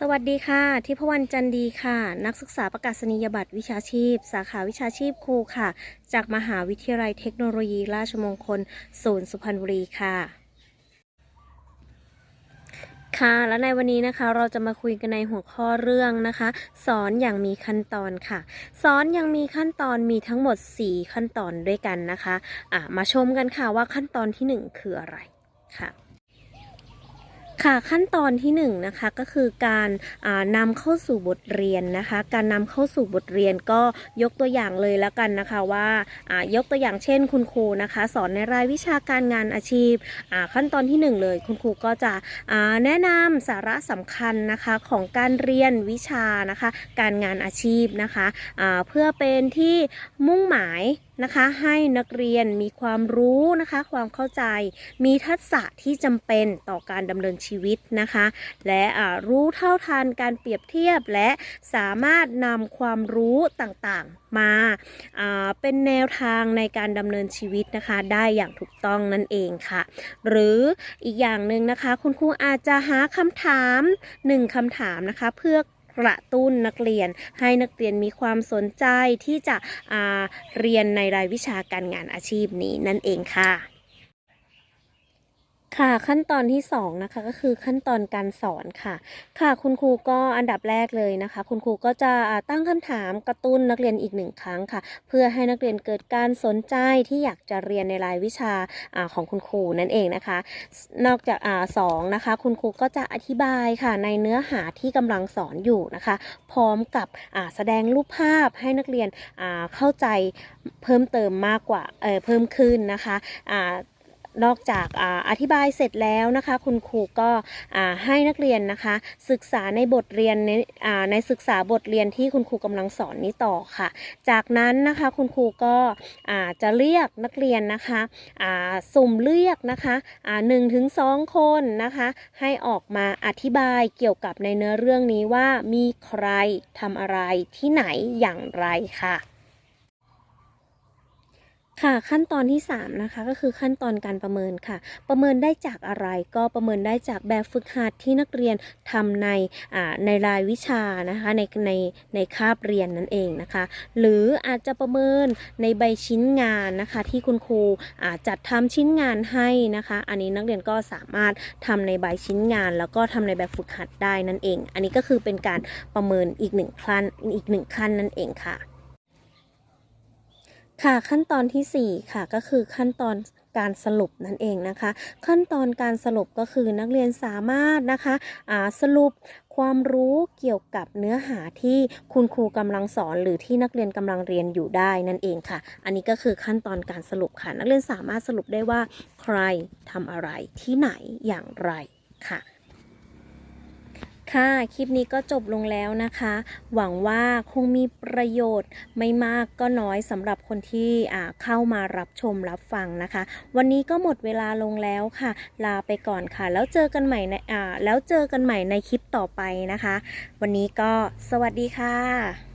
สวัสดีค่ะทิพวรรณจันดีค่ะ นักศึกษาประกาศนียบัตรวิชาชีพ สาขาวิชาชีพครูค่ะ จากมหาวิทยาลัยเทคโนโลยีราชมงคลศูนย์สุพรรณบุรีค่ะ ค่ะ และในวันนี้นะคะเราจะมาคุยกันในหัวข้อเรื่องนะคะ สอนอย่างมีขั้นตอนค่ะ สอนอย่างมีขั้นตอนมีทั้งหมด 4 ขั้นตอนด้วยกันนะคะะมาชมกันค่ะว่าขั้นตอนที่ 1 คืออะไรค่ะ ค่ะขั้นตอนที่1นงนะคะก็คือการนำเข้าสู่บทเรียนนะคะ การนำเข้าสู่บทเรียนก็ยกตัวอย่างเลยแล้วกันนะคะว่ายกตัวอย่างเช่น คุณครูนะคะ สอนในรายวิชาการงานอาชีพขั้นตอนที่ 1 เลย คุณครูก็จะแนะนำสาระสำคัญนะคะของการเรียนวิชานะคะ การงานอาชีพนะคะเพื่อเป็นที่มุ่งหมาย นะคะ ให้นักเรียนมีความรู้นะคะ ความเข้าใจ มีทักษะที่จำเป็นต่อการดำเนินชีวิตนะคะ และรู้เท่าทันการเปรียบเทียบและสามารถนำความรู้ต่างๆ มาเป็นแนวทางในการดำเนินชีวิตนะคะ ได้อย่างถูกต้องนั่นเองค่ะ หรืออีกอย่างหนึ่งนะคะ คุณครูอาจจะหาคำถามหนึ่งคำถามนะคะ เพื่อ กระตุ้นนักเรียน ให้นักเรียนมีความสนใจที่จะเรียนในรายวิชาการงานอาชีพนี้นั่นเองค่ะ ค่ะขั้นตอนที่2นะคะก็คือขั้นตอนการสอนค่ะ ค่ะคุณครูก็อันดับแรกเลยนะคะ คุณครูก็จะตั้งคำถามกระตุ้นนักเรียนอีกหนึ่งครั้งค่ะ เพื่อให้นักเรียนเกิดการสนใจที่อยากจะเรียนในรายวิชาอของคุณครูนั่นเองนะคะ นอกจากสองนะคะ คุณครูก็จะอธิบายค่ะในเนื้อหาที่กำลังสอนอยู่นะคะ พร้อมกับแสดงรูปภาพให้นักเรียนเข้าใจเพิ่มเติมมากกว่าเพิ่มขึ้นนะคะ นอกจากออธิบายเสร็จแล้วนะคะ คุณครูก็ให้นักเรียนนะคะ ศึกษาในบทเรียนในในศึกษาบทเรียนที่คุณครูกำลังสอนนี้ต่อค่ะ จากนั้นนะคะคุณครูก็จะเรียกนักเรียนนะคะสุ่มเลือกนะคะหนึ่งถึงสองคนนะคะ ให้ออกมาอธิบายเกี่ยวกับในเนื้อเรื่องนี้ว่ามีใครทำอะไรที่ไหนอย่างไรค่ะ ค่ะขั้นตอนที่ 3 นะคะก็คือขั้นตอนการประเมินค่ะ ประเมินได้จากอะไรก็ประเมินได้จากแบบฝึกหัดที่นักเรียนทำในในรายวิชานะคะในในในคาบเรียนนั่นเองนะคะ หรืออาจจะประเมินในใบชิ้นงานนะคะ ที่คุณครูจัดทำชิ้นงานให้นะคะ อันนี้นักเรียนก็สามารถทำในใบชิ้นงาน แล้วก็ทำในแบบฝึกหัดได้นั่นเอง อันนี้ก็คือเป็นการประเมินอีกหนึ่งขั้นอีกหนึ่งขั้นนั่นเองค่ะ ค่ะขั้นตอนที่ 4 ค่ะก็คือขั้นตอนการสรุปนั่นเองนะคะ ขั้นตอนการสรุปก็คือนักเรียนสามารถนะคะสรุปความรู้เกี่ยวกับเนื้อหาที่คุณครูกำลังสอนหรือที่นักเรียนกำลังเรียนอยู่ได้นั่นเองค่ะ อันนี้ก็คือขั้นตอนการสรุปค่ะ นักเรียนสามารถสรุปได้ว่าใครทำอะไรที่ไหนอย่างไรค่ะ ค่ะ คลิปนี้ก็จบลงแล้วนะคะ หวังว่าคงมีประโยชน์ไม่มากก็น้อยสำหรับคนที่เข้ามารับชมรับฟังนะคะ วันนี้ก็หมดเวลาลงแล้วค่ะ ลาไปก่อนค่ะ แล้วเจอกันใหม่ในแล้วเจอกันใหม่ในคลิปต่อไปนะคะ วันนี้ก็สวัสดีค่ะ